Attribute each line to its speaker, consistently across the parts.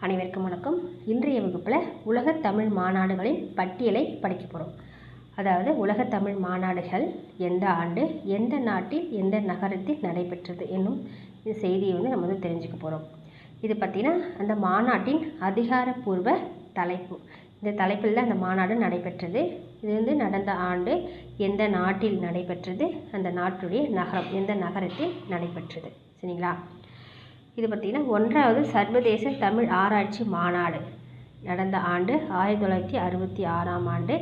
Speaker 1: அனைவருக்கும் வணக்கம். இன்றைய வகுப்பில் உலகத் தமிழ் மாநாடுகளின் பட்டியலை படிக்க போகிறோம் அதாவது உலகத் தமிழ் மாநாடுகள் எந்த ஆண்டு எந்த நாட்டில் எந்த நகரத்தில் நடைபெற்றது என்னும் இந்த செய்தியை வந்து நம்ம வந்து தெரிஞ்சுக்க போகிறோம் இது பார்த்திங்கன்னா அந்த மாநாட்டின் அதிகாரப்பூர்வ தலைப்பு. இந்த தலைப்பில் தான் அந்த மாநாடு நடைபெற்றது. இது வந்து நடந்த ஆண்டு எந்த நாட்டில் நடைபெற்றது அந்த நாட்டுடைய நகரம் எந்த நகரத்தில் நடைபெற்றது. சரிங்களா? இது பார்த்திங்கன்னா ஒன்றாவது சர்வதேச தமிழ் ஆராய்ச்சி மாநாடு. நடந்த ஆண்டு ஆயிரத்தி தொள்ளாயிரத்தி அறுபத்தி ஆறாம் ஆண்டு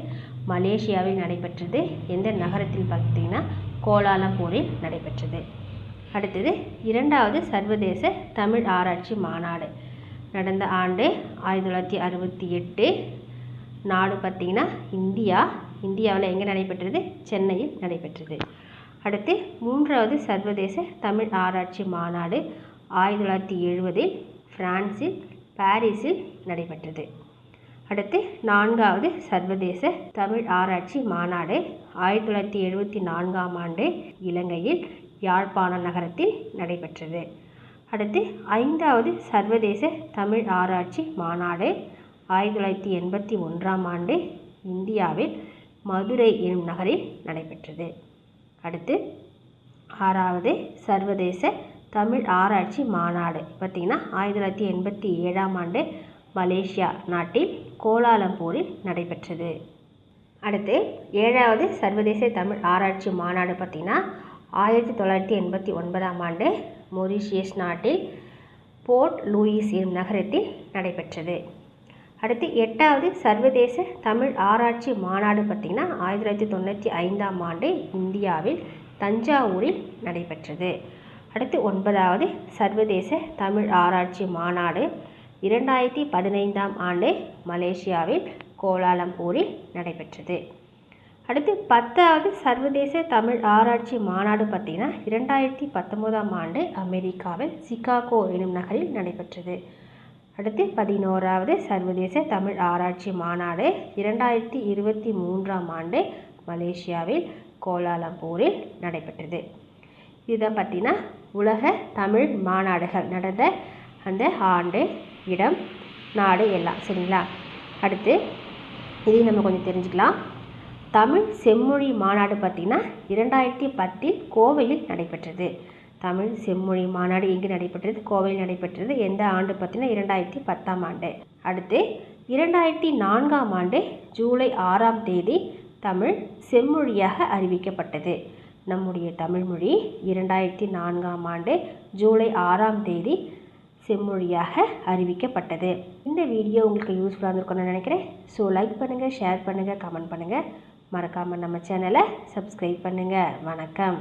Speaker 1: மலேசியாவில் நடைபெற்றது. எந்த நகரத்தில் பார்த்திங்கன்னா கோலாலம்பூரில் நடைபெற்றது. அடுத்தது இரண்டாவது சர்வதேச தமிழ் ஆராய்ச்சி மாநாடு. நடந்த ஆண்டு ஆயிரத்தி தொள்ளாயிரத்தி அறுபத்தி எட்டு நாடு பார்த்திங்கன்னா இந்தியா இந்தியாவில் எங்கே நடைபெற்றது? சென்னையில் நடைபெற்றது. அடுத்து மூன்றாவது சர்வதேச தமிழ் ஆராய்ச்சி மாநாடு ஆயிரத்தி தொள்ளாயிரத்தி எழுபதில் பிரான்சில் பாரிஸில் நடைபெற்றது. அடுத்து நான்காவது சர்வதேச தமிழ் ஆராய்ச்சி மாநாடு ஆயிரத்தி தொள்ளாயிரத்தி எழுபத்தி நான்காம் ஆண்டு இலங்கையில் யாழ்ப்பாண நகரத்தில் நடைபெற்றது. அடுத்து ஐந்தாவது சர்வதேச தமிழ் ஆராய்ச்சி மாநாடு ஆயிரத்தி தொள்ளாயிரத்தி எண்பத்தி ஒன்றாம் ஆண்டு இந்தியாவில் மதுரை எனும் நகரில் நடைபெற்றது. அடுத்து ஆறாவது சர்வதேச தமிழ் ஆராய்ச்சி மாநாடு. பார்த்திங்கன்னா ஆயிரத்தி தொள்ளாயிரத்தி எண்பத்தி ஏழாம் ஆண்டு மலேசியா நாட்டில் கோலாலம்பூரில் நடைபெற்றது. அடுத்து ஏழாவது சர்வதேச தமிழ் ஆராய்ச்சி மாநாடு பார்த்திங்கன்னா ஆயிரத்தி தொள்ளாயிரத்தி எண்பத்தி ஒன்பதாம் ஆண்டு மொரிஷியஸ் நாட்டில் போர்ட் லூயிஸ் எனும் நகரத்தில் நடைபெற்றது. அடுத்து எட்டாவது சர்வதேச தமிழ் ஆராய்ச்சி மாநாடு பார்த்திங்கன்னா ஆயிரத்தி தொள்ளாயிரத்தி தொண்ணூற்றி ஐந்தாம் ஆண்டு இந்தியாவில் தஞ்சாவூரில் நடைபெற்றது. அடுத்து ஒன்பதாவது சர்வதேச தமிழ் ஆராய்ச்சி மாநாடு. இரண்டாயிரத்தி பதினைந்தாம் ஆண்டு மலேசியாவில் கோலாலம்பூரில் நடைபெற்றது. அடுத்து பத்தாவது சர்வதேச தமிழ் ஆராய்ச்சி மாநாடு பார்த்திங்கன்னா இரண்டாயிரத்தி பத்தொம்போதாம் ஆண்டு அமெரிக்காவில் சிகாகோ எனும் நகரில் நடைபெற்றது. அடுத்து பதினோராவது சர்வதேச தமிழ் ஆராய்ச்சி மாநாடு இரண்டாயிரத்தி இருபத்தி மூன்றாம் ஆண்டு மலேசியாவில் கோலாலம்பூரில் நடைபெற்றது. இதை பார்த்தீங்கன்னா உலக தமிழ் மாநாடுகள் நடந்த அந்த ஆண்டு இடம் நாடு எல்லாம் சரிங்களா? அடுத்து இதையும் நம்ம கொஞ்சம் தெரிஞ்சுக்கலாம். தமிழ் செம்மொழி மாநாடு பார்த்திங்கன்னா இரண்டாயிரத்தி பத்தில் கோவையில் நடைபெற்றது. தமிழ் செம்மொழி மாநாடு எங்கே நடைபெற்றது? கோவையில் நடைபெற்றது எந்த ஆண்டு பார்த்திங்கன்னா இரண்டாயிரத்தி பத்தாம் ஆண்டு. அடுத்து இரண்டாயிரத்தி நான்காம் ஆண்டு ஜூலை ஆறாம் தேதி தமிழ் செம்மொழியாக அறிவிக்கப்பட்டது. நம்முடைய தமிழ்மொழி இரண்டாயிரத்தி நான்காம் ஆண்டு ஜூலை ஆறாம் தேதி செம்மொழியாக அறிவிக்கப்பட்டது. இந்த வீடியோ உங்களுக்கு யூஸ்ஃபுல்லாக இருந்திருக்கும்னு நினைக்கிறேன். ஸோ லைக் பண்ணுங்கள் ஷேர் பண்ணுங்கள் கமெண்ட் பண்ணுங்கள் மறக்காமல் நம்ம சேனலை சப்ஸ்கிரைப் பண்ணுங்கள் வணக்கம்.